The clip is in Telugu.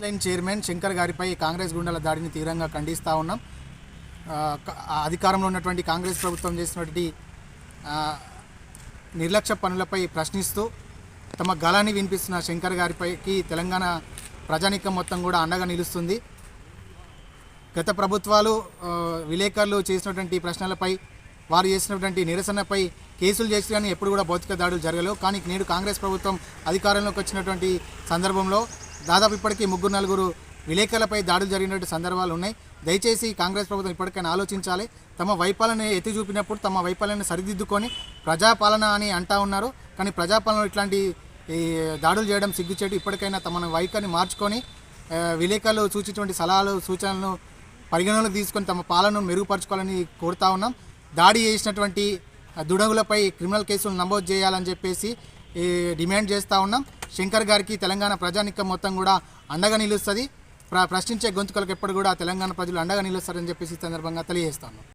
లైన్ చైర్మన్ శంకర్ గారిపై కాంగ్రెస్ గుండెల దాడిని తీవ్రంగా ఖండిస్తూ ఉన్నాం. అధికారంలో ఉన్నటువంటి కాంగ్రెస్ ప్రభుత్వం చేసినటువంటి నిర్లక్ష్య పనులపై ప్రశ్నిస్తూ తమ గలాన్ని వినిపిస్తున్న శంకర్ గారిపైకి తెలంగాణ ప్రజానీకం మొత్తం కూడా అండగా నిలుస్తుంది. గత ప్రభుత్వాలు విలేకరులు చేసినటువంటి ప్రశ్నలపై వారు చేసినటువంటి నిరసనపై కేసులు చేసి కానీ ఎప్పుడు కూడా భౌతిక దాడులు జరగలేవు. కానీ నేడు కాంగ్రెస్ ప్రభుత్వం అధికారంలోకి వచ్చినటువంటి సందర్భంలో దాదాపు ఇప్పటికీ ముగ్గురు నలుగురు విలేకరులపై దాడులు జరిగినటువంటి సందర్భాలు ఉన్నాయి. దయచేసి కాంగ్రెస్ ప్రభుత్వం ఇప్పటికైనా ఆలోచించాలి. తమ వైఫల్యాన్ని ఎత్తి చూపినప్పుడు తమ వైఫల్యాన్ని సరిదిద్దుకొని ప్రజాపాలన అని అంటా ఉన్నారు. కానీ ప్రజాపాలన ఇట్లాంటి ఈ దాడులు చేయడం సిగ్గుచేటు. ఇప్పటికైనా తమ వైఖరిని మార్చుకొని విలేకరులు సూచించినటువంటి సలహాలు సూచనలను పరిగణనలోకి తీసుకొని తమ పాలనను మెరుగుపరచుకోవాలని కోరుతా ఉన్నాం. దాడి చేసినటువంటి దుడగులపై క్రిమినల్ కేసులు నమోదు చేయాలని చెప్పేసి డిమాండ్ చేస్తూ ఉన్నాం. శంకర్ గారికి తెలంగాణ ప్రజానికం మొత్తం కూడా అండగా నిలుస్తుంది. ప్ర ప్రశ్నించే గొంతుకలకు ఎప్పుడు కూడా తెలంగాణ ప్రజలు అండగా నిలుస్తారని చెప్పేసి సందర్భంగా తెలియజేస్తాను.